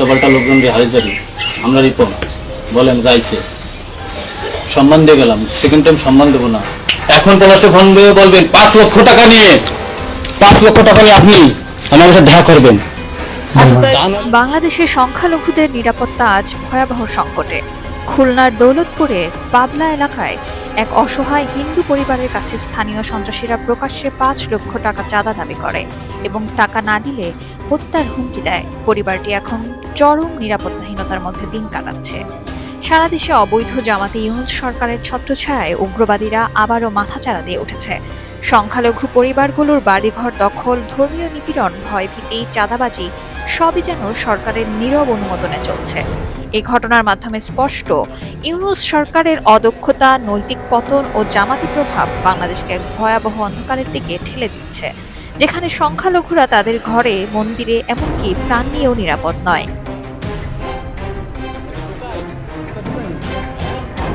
উল্টোপাল্টা লোকজন দিয়ে হাইজারি আমরা রিপন। বলেন গাইছে। সম্মান দিয়ে গেলাম। সেকেন্ড টাইম সম্মান দেবো না। এখন পলাশে ফোন দিয়ে বলবেন পাঁচ লক্ষ টাকা নিয়ে। পাঁচ লক্ষ টাকা নিয়ে আপনি আমার সাথে দেখা করবেন। বাংলাদেশের সংখ্যালঘুদের নিরাপত্তা আজ ভয়াবহ সংকটে। খুলনার দৌলতপুরে পাবলা এলাকায় এক অসহায় হিন্দু পরিবারের কাছে স্থানীয় সন্ত্রাসীরা প্রকাশ্যে পাঁচ লক্ষ টাকা চাঁদা দাবি করে এবং টাকা না দিলে হত্যার হুমকি দেয়। পরিবারটি এখন চরম নিরাপত্তাহীনতার মধ্যে দিন কাটাচ্ছে। সারা দেশে অবৈধ জামাতে ইউনুস সরকারের ছত্রছায়ায় উগ্রবাদীরা আবারও মাথাচাড়া দিয়ে উঠেছে। সংখ্যালঘু পরিবারগুলোর বাড়িঘর দখল, ধর্মীয় নিপীড়ন, ভয়ভীতি, চাঁদাবাজি, সবই যেন সরকারের নীরব অনুমোদনে চলছে। এই ঘটনার মাধ্যমে স্পষ্ট, ইউনুস সরকারের অদক্ষতা, নৈতিক পতন ও জামাতি প্রভাব বাংলাদেশকে ভয়াবহ অন্ধকারের দিকে ঠেলে দিচ্ছে। যেখানে সংখ্যালঘুরা তাদের ঘরে মন্দিরে এমনকি প্রাণ নিয়েও নিরাপদ নয়।